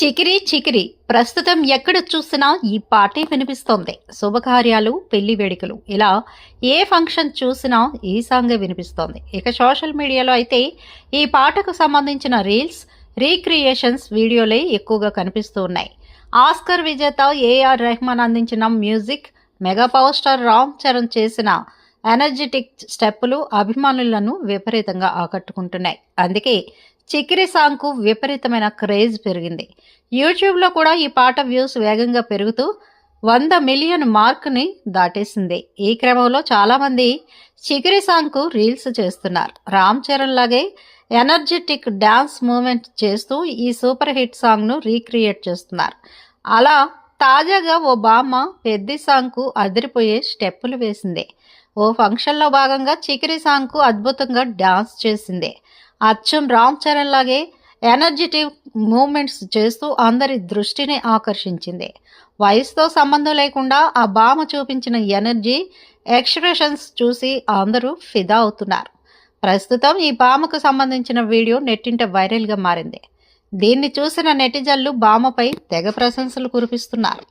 చికిరి చికిరి ప్రస్తుతం ఎక్కడ చూసినా ఈ పాటే వినిపిస్తోంది. శుభకార్యాలు పెళ్ళి వేడుకలు. ఇలా ఏ ఫంక్షన్ చూసినా ఈ సాంగే వినిపిస్తోంది. ఇక సోషల్ మీడియాలో అయితే ఈ పాటకు సంబంధించిన రీల్స్ రీక్రియేషన్స్ వీడియోలే ఎక్కువగా కనిపిస్తూ ఉన్నాయి. ఆస్కర్ విజేత ఏఆర్ రెహమాన్ అందించిన music mega power star Ram Charan చేసిన ఎనర్జెటిక్ స్టెప్పులు అభిమానులను విపరీతంగా ఆకట్టుకుంటున్నాయి. అందుకే చికిరి సాంగ్కు విపరీతమైన క్రేజ్ పెరిగింది. యూట్యూబ్లో కూడా ఈ పాట వ్యూస్ వేగంగా పెరుగుతూ వంద మిలియన్ మార్క్ని దాటేసింది. ఈ క్రమంలో చాలామంది చికిరి సాంగ్కు రీల్స్ చేస్తున్నారు. రామ్ చరణ్ లాగే ఎనర్జెటిక్ డ్యాన్స్ మూమెంట్ చేస్తూ ఈ సూపర్ హిట్ సాంగ్ను రీక్రియేట్ చేస్తున్నారు. అలా తాజాగా ఓ బామ్మ పెద్ది సాంగ్కు అదిరిపోయే స్టెప్పులు వేసింది. ఓ ఫంక్షన్లో భాగంగా చికిరి సాంగ్కు అద్భుతంగా డాన్స్ చేసింది. అచ్చం రామ్ చరణ్ లాగే ఎనర్జెటిక్ మూమెంట్స్ చేస్తూ అందరి దృష్టిని ఆకర్షించింది. వయసుతో సంబంధం లేకుండా ఆ బామ చూపించిన ఎనర్జీ ఎక్స్ప్రెషన్స్ చూసి అందరూ ఫిదా అవుతున్నారు. ప్రస్తుతం ఈ బామకు సంబంధించిన వీడియో నెట్టింట వైరల్గా మారింది. దీన్ని చూసిన నెటిజన్లు బామపై తెగ ప్రశంసలు కురిపిస్తున్నారు.